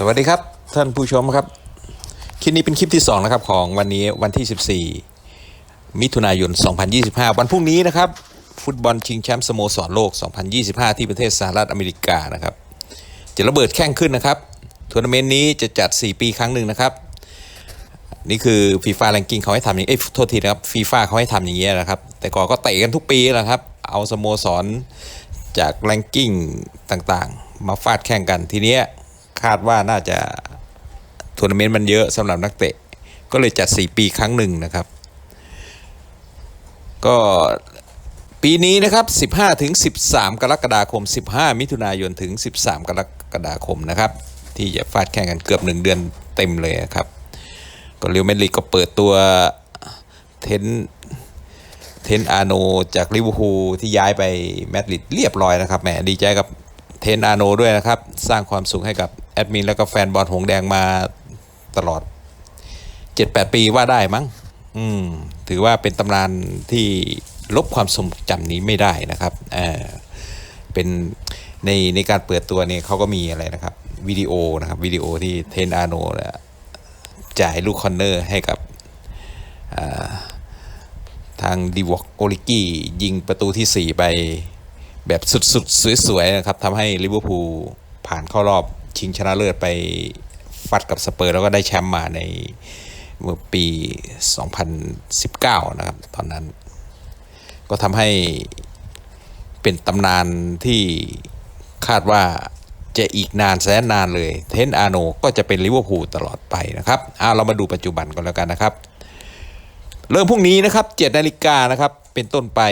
สวัสดีครับท่านผู้ชมครับ คลิปนี้เป็นคลิปที่2นะครับของวันนี้วันที่ 14 มิถุนายน 2025 วันพรุ่งนี้นะครับ ฟุตบอลชิงแชมป์สโมสรโลก 2025 ที่ประเทศสหรัฐอเมริกานะครับ จะระเบิดแข่งขึ้นนะครับทัวร์นาเมนต์นี้จะจัด 4 ปีครั้งหนึ่งนะครับ นี่คือฟีฟ่าแรงกิ้งเขาให้ทำอย่างเอ้ยโทษทีนะครับฟีฟ่าเขาให้ทำอย่างเงี้ยนะครับ แต่ก่อนก็เตะกันทุกปีแหละครับ เอาสโมสรจากแรงกิ้งต่างๆ มาฟาดแข่งกันทีเนี้ย คาดว่าน่าจะทัวร์นาเมนต์มันเยอะสำหรับนักเตะ ก็เลยจัด 4 ปีครั้งหนึ่งนะครับ ก็ปีนี้นะครับ 15 ถึง 13 กรกฎาคม 15 มิถุนายนถึง 13 กรกฎาคมนะครับ ที่จะฟาดแข่งกันเกือบ 1 เดือนเต็มเลยครับ ก็เรียวเมดริดก็เปิดตัวเทนเทนอาโนจากลิเวอร์พูลที่ย้ายไปแมดริดเรียบร้อยนะครับแหมดีใจกับเทนอาโนด้วยนะครับ สร้างความสุขให้กับ แอดมินแล้วก็แฟนบอลหงแดงมาตลอด7-8ปีว่าได้มั้ง อืม ถือว่าเป็นตำนานที่ลบความทรงจำนี้ไม่ได้นะครับเออเป็นในในการเปิดตัวเนี่ยเขาก็มีอะไรนะครับวิดีโอนะครับวิดีโอที่เทนอาโนเนี่ยจ่ายลูกคอนเนอร์ให้กับทางดีวอกโอลิกี้ยิงประตูที่ 4 ไปแบบสุดๆ สวยๆ นะครับทำให้ลิเวอร์พูลผ่านเข้ารอบ ชิงชนะเลิศไปฟัดกับสเปอร์แล้วก็ได้แชมป์มาในเมื่อปี 2019 นะครับ ตอนนั้น ก็ทำให้เป็นตำนานที่คาดว่าจะอีกนานแสนนานเลย เทนอาโนก็จะเป็นลิเวอร์พูลตลอดไปนะครับเอาเรามาดูปัจจุบันกันแล้วกันนะครับ เริ่มพรุ่งนี้นะครับ7นาฬิกานะครับ เป็นต้นไป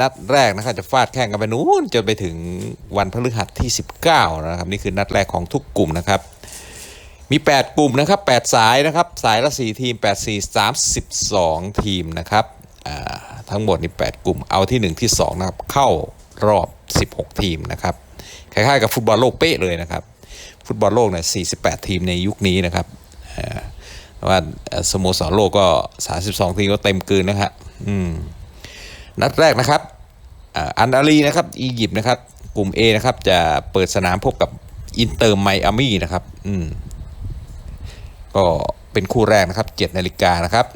นัดแรกนะครับจะฟาดแข่งกันไปนู้นจนไปถึงวันพฤหัสที่ 19 นะครับ นี่คือนัดแรกของทุกกลุ่มนะครับ มี 8 กลุ่มนะครับ 8 สายนะครับ สายละ 4 ทีม 8 4 32 ทีมนะครับทั้งหมดนี่8กลุ่มเอาที่ 1 ที่ 2 นะครับ เข้ารอบ 16 ทีมนะครับคล้ายๆกับฟุตบอลโลกเป๊ะเลยนะครับ ฟุตบอลโลกเนี่ย48 ทีมในยุคนี้นะครับว่าสโมสรโลกก็ 32 ทีมก็เต็มเกินนะครับอืม นัดแรกนะครับอันอาลีนะครับอียิปต์นะครับ กลุ่ม A นะครับจะเปิดสนามพบกับอินเตอร์ไมอามี่นะครับอืมก็เป็นคู่แรกนะครับ7นาฬิกานะครับ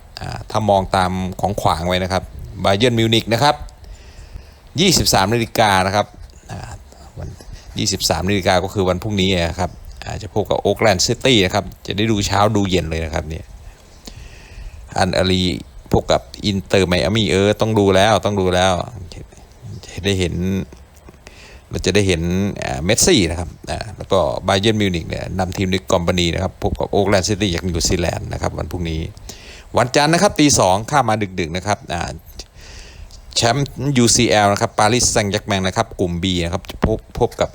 ถ้ามองตามของขวางไว้นะครับบาเยิร์นมิวนิกนะครับ23นาฬิกานะครับอ่าวัน23นาฬิกาก็คือวันพรุ่งนี้นะครับจะพบกับโอ๊กแลนด์ซิตี้นะครับ จะได้ดูเช้าดูเย็นเลยนะครับเนี่ยอันอาลี พบกับอินเตอร์ไมอามี่เออต้องดูแล้วต้องดูแล้วจะได้เห็นเราจะได้เห็นเมสซี่นะครับแล้วก็บาเยิร์นมิวนิกเนี่ยนำทีมด้วยกอมบานีนะครับพบกับโอ๊กแลนด์ซิตี้จากนิวซีแลนด์นะครับวันพรุ่งนี้ วันจันทร์นะครับตีสองข้ามาดึกๆนะครับอ่าแชมป์ UCL นะครับปารีสแซงต์แจ็กแมงนะครับกลุ่ม B นะครับจะพบพบกับ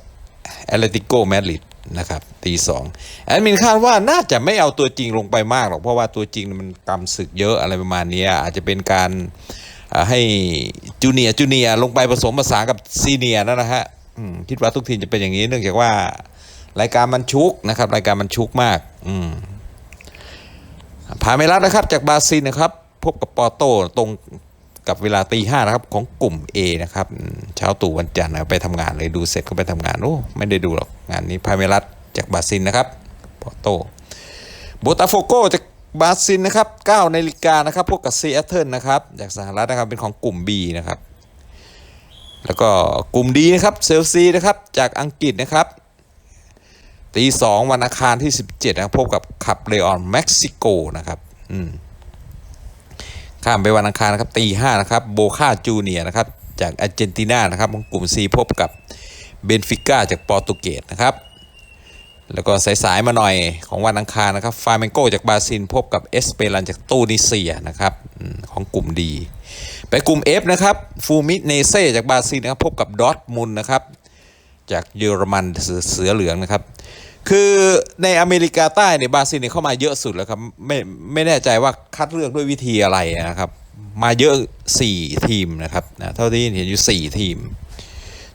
แอตเลติโกมาดริด นะครับตีสองแอดมินคาดว่าน่าจะไม่เอาตัวจริงลงไปมากหรอกเพราะว่าตัวจริงมันกำศึกเยอะอะไรประมาณนี้อาจจะเป็นการให้จูเนียจูเนียลงไปผสมผสานกับซีเนียนั่นนะฮะคิดว่าทุกทีมจะเป็นอย่างนี้เนื่องจากว่ารายการมันชุกนะครับ รายการมันชุกมากอืมพาเมลัสนะครับ จากบราซิลนะครับ พบกับปอโตตรง กับเวลาตีห้านะครับของกลุ่ม A นะครับเช้าตู่วันจันทร์ไปทำงานเลยดูเสร็จก็ไปทำงานโอ้ไม่ได้ดูหรอกงานนี้พาเมลัสจากบราซิลนะครับปอโตโบตาโฟโกจากบราซิลนะครับ9นาฬิกานะครับพวกกับซีแอตเทิลนะครับจากสหรัฐนะครับเป็นของกลุ่ม B นะครับแล้วก็กลุ่มดีนะครับเซลซีนะครับจากอังกฤษนะครับตีสองวันอังคารที่ 17นะพบกับขับเลออนเม็กซิโกนะครับอืม ข้ามไปวันอังคารนะครับตีห้านะครับโบคาจูเนียนะครับจากอาร์เจนตินานะครับของกลุ่ม C พบกับเบนฟิก้าจากโปรตุเกสนะครับแล้วก็สายๆมาหน่อยของวันอังคารนะครับฟาเมนโกจากบราซิลพบกับเอสเปรันจากตูนิเซียนะครับของกลุ่มดีไปกลุ่ม F นะครับฟูมิเนเซ่จากบราซิลนะครับพบกับดอทมุนนะครับจากเยอรมันเสือเหลืองนะครับ คือในอเมริกาใต้เนี่ยบราซิลเนี่ยเข้ามาเยอะสุดแล้วครับไม่ไม่แน่ใจว่าคัดเลือกด้วยวิธีอะไรนะครับ มาเยอะ4ทีมนะครับนะเท่าที่เห็นอยู่4ทีม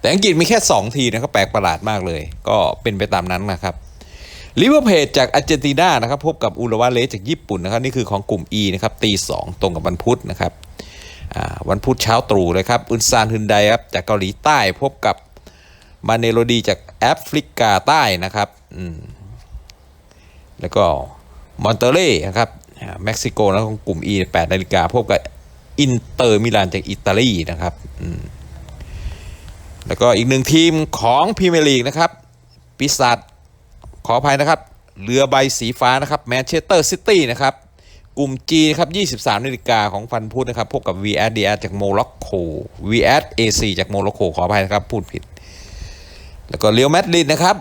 แต่อังกฤษมีแค่2ทีมนะครับแปลกประหลาดมากเลย ก็เป็นไปตามนั้นนะครับลิเวอร์เพจจากอาร์เจนตินานะครับพบกับอุรวาเลสจากญี่ปุ่นนะครับนี่คือของกลุ่ม E นะครับตีสองตรงกับวันพุธนะครับวันพุธเช้าตรู่เลยครับอุนซานฮึนไดครับจากเกาหลีใต้พบกับ มาเนโลดีจากแอฟริกาใต้นะครับอืมแล้วก็มอนเตเล่นะครับเม็กซิโกแล้วของกลุ่ม E 8นาฬิกาพบกับอินเตอร์มิลานจากอิตาลีนะครับอืมแล้วก็อีกหนึ่งทีมของพรีเมียร์ลีกนะครับปีศาจขออภัยนะครับเรือใบสีฟ้านะครับแมนเชสเตอร์ซิตี้นะครับกลุ่ม G นะครับ23นาฬิกาของฟันพุธนะครับพบกับ v s d r จากโมร็อกโก v s AC จากโมร็อกโกขออภัยนะครับพูดผิด แล้วก็เรียวแมดริดนะครับ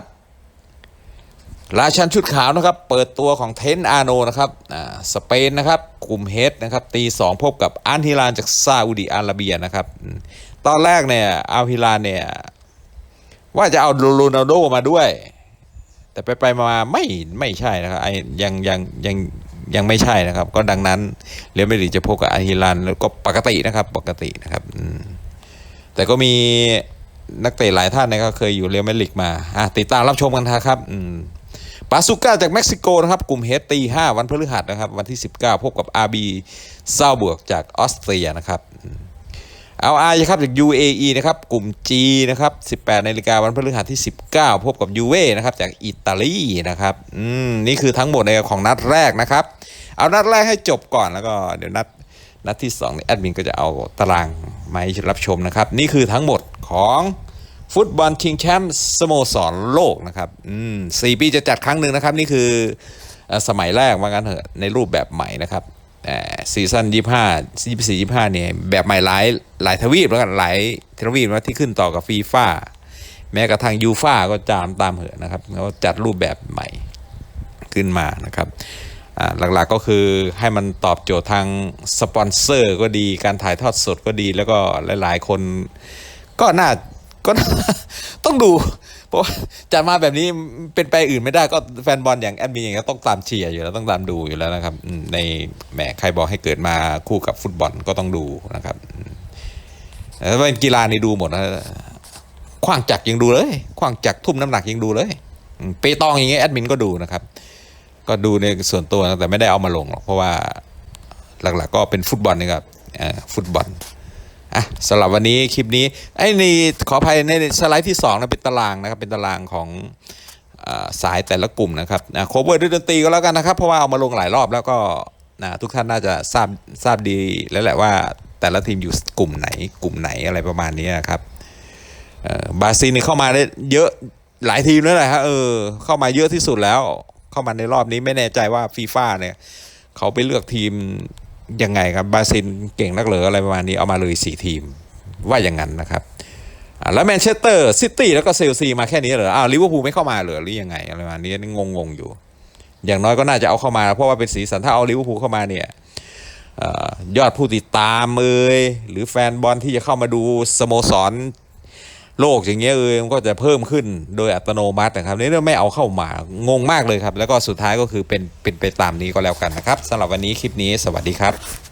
ราชันชุดขาวนะครับ เปิดตัวของเทนอาโนนะครับอ่าสเปนนะครับกลุ่มเฮดนะครับตีสองพบกับอันฮิลานจากซาอุดิอาระเบียนะครับ ตอนแรกเนี่ยอัลฮิลานเนี่ยว่าจะเอาโรนัลโดมาด้วย แต่ไปไปมาไม่ไม่ใช่นะครับไอ้ยังยังยังยังไม่ใช่นะครับ ก็ดังนั้นเรอัลมาดริดจะพบกับอัลฮิลานแล้วก็ปกตินะครับปกตินะครับแต่ก็มี นักเตะหลายท่านนะครับเคยอยู่เรอัลมาดริดมาอะติดตามรับชมกันนะครับอืมปาซูก้าจากเม็กซิโกนะครับ กลุ่มเฮตี5วันพฤหัสนะครับ วันที่ 19 พบกับ RB ซาบวกจากออสเตรียนะครับเอาอาร์ครับจาก UAE นะครับ กลุ่ม G นะครับ 18นาฬิกาวันพฤหัสที่ 19 พบกับยูเว่นะครับ จากอิตาลีนะครับอืมนี่คือทั้งหมดในของนัดแรกนะครับ เอานัดแรกให้จบก่อนแล้วก็เดี๋ยวนัดนัดที่2นี่แอดมินก็จะเอาตารางมาให้รับชมนะครับ นี่คือทั้งหมด ของฟุตบอลชิงแชมป์สโมสรโลกนะครับอืมสี่ปีจะจัดครั้งหนึ่งนะครับ นี่คือสมัยแรกว่างั้นเถอะในรูปแบบใหม่นะครับซีซั่นยี่ห้ายี่สี่ยี่ห้าเนี่ยแบบใหม่หลายหลายทวีปแล้วกันหลายทวีปนะที่ขึ้นต่อกับฟีฟ่าแม้กระทั่งยูฟ่าก็จามตามเหอะนะครับเขาจัดรูปแบบใหม่ขึ้นมานะครับหลักๆก็คือให้มันตอบโจทย์ทางสปอนเซอร์ก็ดีการถ่ายทอดสดก็ดีแล้วก็หลายๆคน ก็น่าก็น่าต้องดู เพราะจัดมาแบบนี้เป็นไปอื่นไม่ได้ก็แฟนบอลอย่างแอดมินอย่างนี้ก็ต้องตามเชียร์อยู่แล้วต้องตามดูอยู่แล้วนะครับ ในแหมใครบอกให้เกิดมาคู่กับฟุตบอลก็ต้องดูนะครับแต่ถ้าเป็นกีฬานี่ดูหมดนะขว้างจักรยังดูเลยขว้างจักรทุ่มน้ำหนักยังดูเลยอืมเปตองอย่างเงี้ยแอดมินก็ดูนะครับ ก็ดูในส่วนตัวนะแต่ไม่ได้เอามาลงหรอกเพราะว่าหลักๆก็เป็นฟุตบอลนี่ครับฟุตบอล อะสำหรับวันนี้คลิปนี้ไอ้นี่ขออภัยในสไลด์ที่2นะเป็นตารางนะครับเป็นตารางของอสายแต่ละกลุ่มนะครับนะโคเวอร์ด้วยดนตรีก็แล้วกันนะครับ เพราะว่าเอามาลงหลายรอบแล้วก็นะทุกท่านน่าจะทราบทราบดีแล้วแหละว่าแต่ละทีมอยู่กลุ่มไหน กลุ่มไหนอะไรประมาณนี้นะครับบราซิลนี่เข้ามาได้เยอะหลายทีมแล้วแหละฮะเออเข้ามาเยอะที่สุดแล้ว เข้ามาในรอบนี้ไม่แน่ใจว่าฟีฟ่าเนี่ยเขาไปเลือกทีม ยังไงครับบราซิลเก่งนักเหลืออะไรประมาณนี้เอามาเลยสี่ทีมว่าอย่างนั้นนะครับแล้วแมนเชสเตอร์ซิตี้แล้วก็เซลซีมาแค่นี้เหรออ้าวลิเวอร์พูลไม่เข้ามาเหรอหรือยังไงอะไรประมาณนี้งงงๆอยู่ อย่างน้อยก็น่าจะเอาเข้ามา เพราะว่าเป็นสีสันถ้าเอาลิเวอร์พูลเข้ามาเนี่ยอยอดผู้ติดตามเอยหรือแฟนบอลที่จะเข้ามาดูสโมสร โลกอย่างเงี้ยเออมันก็จะเพิ่มขึ้นโดยอัตโนมัตินะครับนี่ไม่เอาเข้ามางงมากเลยครับ แล้วก็สุดท้ายก็คือเป็นเป็นไปตามนี้ก็แล้วกันนะครับสำหรับวันนี้คลิปนี้สวัสดีครับ